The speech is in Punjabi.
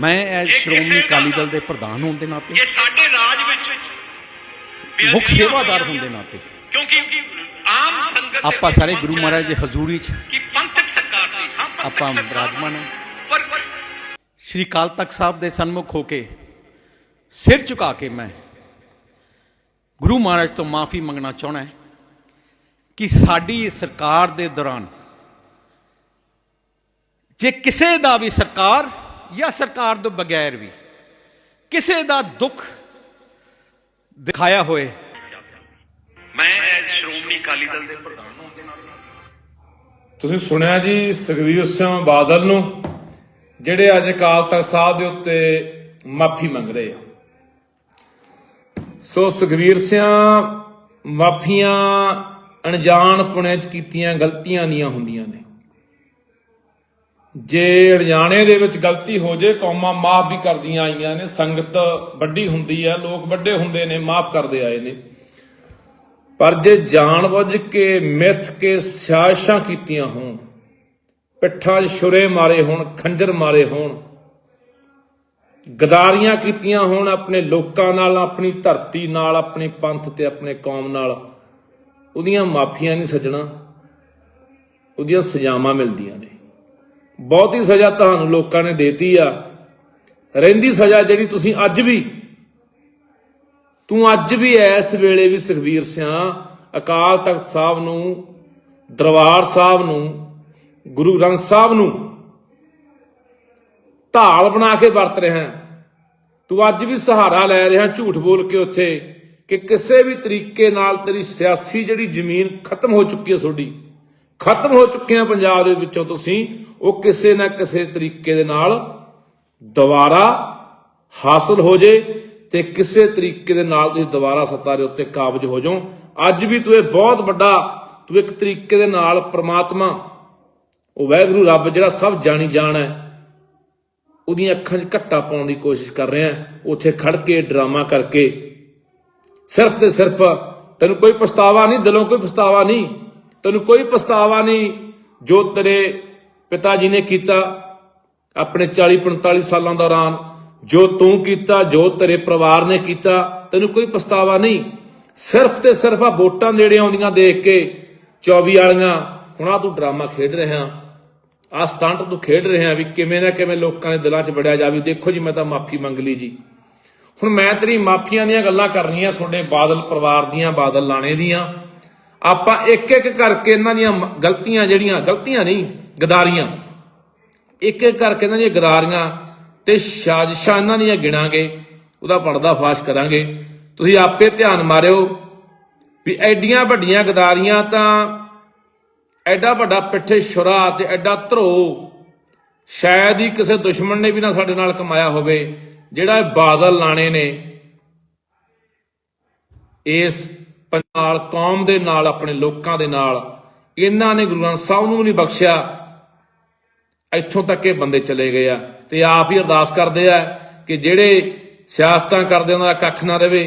ਮੈਂ ਐਸ ਸ਼੍ਰੋਮਣੀ ਅਕਾਲੀ ਦਲ ਦੇ ਪ੍ਰਧਾਨ ਹੋਣ ਦੇ ਨਾਤੇ ਇਹ ਸਾਡੇ ਰਾਜ ਵਿੱਚ ਮੁੱਖ ਸੇਵਾਦਾਰ ਹੋਣ ਦੇ ਨਾਤੇ ਕਿਉਂਕਿ ਆਮ ਸੰਗਤ ਦੇ ਆਪਾਂ ਸਾਰੇ ਗੁਰੂ ਮਹਾਰਾਜ ਦੇ ਹਜ਼ੂਰੀ 'ਚ ਕਿ ਪੰਥਕ ਸਰਕਾਰ ਸੀ ਹਾਂ ਆਪਾਂ। ਸੀ। ਪਰ ਸ਼੍ਰੀ ਅਕਾਲ ਤਖਤ ਸਾਹਿਬ ਦੇ ਸਨਮੁਖ ਹੋ ਕੇ ਸਿਰ ਝੁਕਾ ਕੇ ਮੈਂ ਗੁਰੂ ਮਹਾਰਾਜ ਤੋਂ ਮਾਫੀ ਮੰਗਣਾ ਚਾਹਣਾ ਹੈ ਕਿ ਸਾਡੀ ਸਰਕਾਰ ਦੇ ਦੌਰਾਨ ਜੇ ਕਿਸੇ ਦਾ ਵੀ ਸਰਕਾਰ ਜਾਂ ਸਰਕਾਰ ਤੋਂ ਬਗੈਰ ਵੀ ਕਿਸੇ ਦਾ ਦੁੱਖ ਦਿਖਾਇਆ ਹੋਏ? ਮੈਂ ਸ਼੍ਰੋਮਣੀ ਅਕਾਲੀ ਦਲ ਦੇ ਪ੍ਰਧਾਨ ਹੋਣ ਦੇ ਨਾਤੇ ਤੁਸੀਂ ਸੁਣਿਆ ਜੀ ਸੁਖਵੀਰ ਸਿੰਘ ਬਾਦਲ ਨੂੰ ਜਿਹੜੇ ਅੱਜ ਅਕਾਲ ਤਖਤ ਸਾਹਿਬ ਦੇ ਉੱਤੇ ਮਾਫੀ ਮੰਗ ਰਹੇ ਆ। ਸੋ ਸੁਖਵੀਰ ਸਿੰਘ ਮਾਫੀਆਂ ਅਣਜਾਣ ਪੁਣੇ ਚ ਕੀਤੀਆਂ ਗਲਤੀਆਂ ਦੀਆਂ ਹੁੰਦੀਆਂ ਨੇ। ਜੇ ਅਣਜਾਣੇ ਦੇ ਵਿੱਚ ਗਲਤੀ ਹੋ ਜੇ, ਕੌਮਾਂ ਮਾਫ ਵੀ ਕਰਦੀਆਂ ਆਈਆਂ ਨੇ। ਸੰਗਤ ਵੱਡੀ ਹੁੰਦੀ ਹੈ ਲੋਕ ਵੱਡੇ ਹੁੰਦੇ ਨੇ, ਮਾਫ ਕਰਦੇ ਆਏ ਨੇ। ਪਰ ਜੇ ਜਾਣਬੁੱਝ ਕੇ, ਮਿੱਥ ਕੇ ਸਿਆਸ਼ਾਂ ਕੀਤੀਆਂ ਹੋਣ, ਪਿੱਠਾਂ 'ਚ ਛੁਰੇ ਮਾਰੇ ਹੋਣ, ਖੰਜਰ ਮਾਰੇ ਹੋਣ, ਗਦਾਰੀਆਂ ਕੀਤੀਆਂ ਹੋਣ ਆਪਣੇ ਲੋਕਾਂ ਨਾਲ, ਆਪਣੀ ਧਰਤੀ ਨਾਲ, ਆਪਣੇ ਪੰਥ ਤੇ ਆਪਣੇ ਕੌਮ ਨਾਲ, ਉਹਦੀਆਂ ਮਾਫੀਆਂ ਨਹੀਂ ਸੱਜਣਾ, ਉਹਦੀਆਂ ਸਜ਼ਾਵਾਂ ਮਿਲਦੀਆਂ ਨੇ। ਬਹੁਤੀ ਸਜ਼ਾ ਤੁਹਾਨੂੰ ਲੋਕਾਂ ਨੇ ਦੇਤੀ ਆ। ਰਹਿੰਦੀ ਸਜ਼ਾ ਜਿਹੜੀ ਤੁਸੀਂ ਅੱਜ ਵੀ, ਤੂੰ ਅੱਜ ਵੀ ਇਸ ਵੇਲੇ ਵੀ ਸੁਖਬੀਰ ਸਿਆਂ, ਅਕਾਲ ਤਖਤ ਸਾਹਿਬ ਨੂੰ, ਦਰਬਾਰ ਸਾਹਿਬ ਨੂੰ, ਗੁਰੂ ਗ੍ਰੰਥ ਸਾਹਿਬ ਨੂੰ ਢਾਲ ਬਣਾ ਕੇ ਵਰਤ ਰਿਹਾ। ਤੂੰ ਅੱਜ ਵੀ ਸਹਾਰਾ ਲੈ ਰਿਹਾ ਝੂਠ ਬੋਲ ਕੇ ਉੱਥੇ ਕਿ ਕਿਸੇ ਵੀ ਤਰੀਕੇ ਨਾਲ ਤੇਰੀ ਸਿਆਸੀ ਜਿਹੜੀ ਜ਼ਮੀਨ ਖਤਮ ਹੋ ਚੁੱਕੀ ਹੈ ਤੁਹਾਡੀ। ਖਤਮ ਹੋ ਚੁੱਕੇ ਆ ਪੰਜਾਬ ਦੇ ਵਿੱਚੋਂ ਤੁਸੀਂ, ਉਹ ਕਿਸੇ ਨਾ ਕਿਸੇ ਤਰੀਕੇ ਦੇ ਨਾਲ ਦੁਬਾਰਾ ਹਾਸਲ ਹੋ ਜੇ ਤੇ ਕਿਸੇ ਤਰੀਕੇ ਦੇ ਨਾਲ ਤੁਸੀਂ ਦੁਬਾਰਾ ਸੱਤਾ ਦੇ ਉੱਤੇ ਕਾਬਜ ਹੋ ਜਾਓ। ਅੱਜ ਵੀ ਤੂੰ ਇਹ ਬਹੁਤ ਵੱਡਾ, ਤੂੰ ਇੱਕ ਤਰੀਕੇ ਦੇ ਨਾਲ ਪ੍ਰਮਾਤਮਾ, ਉਹ ਵਾਹਿਗੁਰੂ ਰੱਬ ਜਿਹੜਾ ਸਭ ਜਾਣੀ ਜਾਣ ਹੈ, ਉਹਦੀਆਂ ਅੱਖਾਂ 'ਚ ਘੱਟਾ ਪਾਉਣ ਦੀ ਕੋਸ਼ਿਸ਼ ਕਰ ਰਿਹਾ ਉੱਥੇ ਖੜ ਕੇ ਡਰਾਮਾ ਕਰਕੇ। ਸਿਰਫ ਤੇ ਸਿਰਫ ਤੈਨੂੰ ਕੋਈ ਪਛਤਾਵਾ ਨਹੀਂ, ਦਿਲੋਂ ਕੋਈ ਪਛਤਾਵਾ ਨਹੀਂ। ਤੈਨੂੰ ਕੋਈ ਪਛਤਾਵਾ ਨਹੀਂ ਜੋ ਤੇਰੇ ਪਿਤਾ ਜੀ ਨੇ ਕੀਤਾ, ਆਪਣੇ 40 45 ਸਾਲਾਂ ਦੌਰਾਨ। ਜੋ ਤੂੰ ਕੀਤਾ, ਜੋ ਤੇਰੇ ਪਰਿਵਾਰ ਨੇ ਕੀਤਾ, ਤੈਨੂੰ ਕੋਈ ਪਛਤਾਵਾ ਨਹੀਂ। ਸਿਰਫ ਤੇ ਸਿਰਫ ਆ ਵੋਟਾਂ ਨੇੜੇ ਆਉਂਦੀਆਂ ਦੇਖ ਕੇ 24 ਵਾਲੀਆਂ, ਹੁਣ ਆ ਤੂੰ ਡਰਾਮਾ ਖੇਡ ਰਿਹਾ। ਆ ਸਟੰਟ ਤੂੰ ਖੇਡ ਰਿਹਾ ਵੀ ਕਿਵੇਂ ਨਾ ਕਿਵੇਂ ਲੋਕਾਂ ਦੇ ਦਿਲਾਂ 'ਚ ਵੜਿਆ ਜਾਵੇ। ਦੇਖੋ ਜੀ, ਮੈਂ ਤਾਂ ਮਾਫੀ ਮੰਗ ਲਈ ਜੀ। ਹੁਣ ਮੈਂ ਤੇਰੀ ਮਾਫੀਆਂ ਦੀਆਂ ਗੱਲਾਂ ਕਰਨੀਆਂ ਤੁਹਾਡੇ ਬਾਦਲ ਪਰਿਵਾਰ ਦੀਆਂ, ਬਾਦਲ ਲਾਣੇ ਦੀਆਂ। ਆਪਾਂ ਇੱਕ ਇੱਕ ਕਰਕੇ ਇਹਨਾਂ ਦੀਆਂ ਮ- ਗਲਤੀਆਂ ਜਿਹੜੀਆਂ, ਗਲਤੀਆਂ ਨਹੀਂ, ਗਦਾਰੀਆਂ। ਇੱਕ ਇੱਕ ਕਰਕੇ ਇਹਨਾਂ ਦੀਆਂ ਗਦਾਰੀਆਂ ਤੇ ਸਾਜ਼ਿਸ਼ਾਂ ਇਹਨਾਂ ਦੀਆਂ ਗਿਣਾਂਗੇ, ਉਹਦਾ ਪਰਦਾ ਫਾਸ਼ ਕਰਾਂਗੇ। ਤੁਸੀਂ ਆਪੇ ਧਿਆਨ ਮਾਰਿਓ ਵੀ ਐਡੀਆਂ ਵੱਡੀਆਂ ਗਦਾਰੀਆਂ ਤਾਂ ਐਡਾ ਵੱਡਾ ਪਿੱਠੇ ਸ਼ੁਰਾ ਤੇ ਐਡਾ ਧਰੋ, ਸ਼ਾਇਦ ਹੀ ਕਿਸੇ ਦੁਸ਼ਮਣ ਨੇ ਵੀ ਨਾ ਸਾਡੇ ਨਾਲ ਕਮਾਇਆ ਹੋਵੇ, ਜਿਹੜਾ ਇਹ ਬਾਦਲ ਲਾਣੇ ਨੇ। ਇਸ ਨਾਲ ਕੌਮ ਦੇ ਨਾਲ, ਆਪਣੇ ਲੋਕਾਂ ਦੇ ਨਾਲ, ਇਹਨਾਂ ਨੇ ਗੁਰੂ ਗ੍ਰੰਥ ਸਾਹਿਬ ਨੂੰ ਨਹੀਂ ਬਖਸ਼ਿਆ। ਇੱਥੋਂ ਤੱਕ ਇਹ ਬੰਦੇ ਚਲੇ ਗਏ ਆ ਤੇ ਆਪ ਹੀ ਅਰਦਾਸ ਕਰਦੇ ਆ ਕਿ ਜਿਹੜੇ ਸਿਆਸਤਾਂ ਕਰਦੇ ਉਹਨਾਂ ਦਾ ਕੱਖ ਨਾ ਰਵੇ।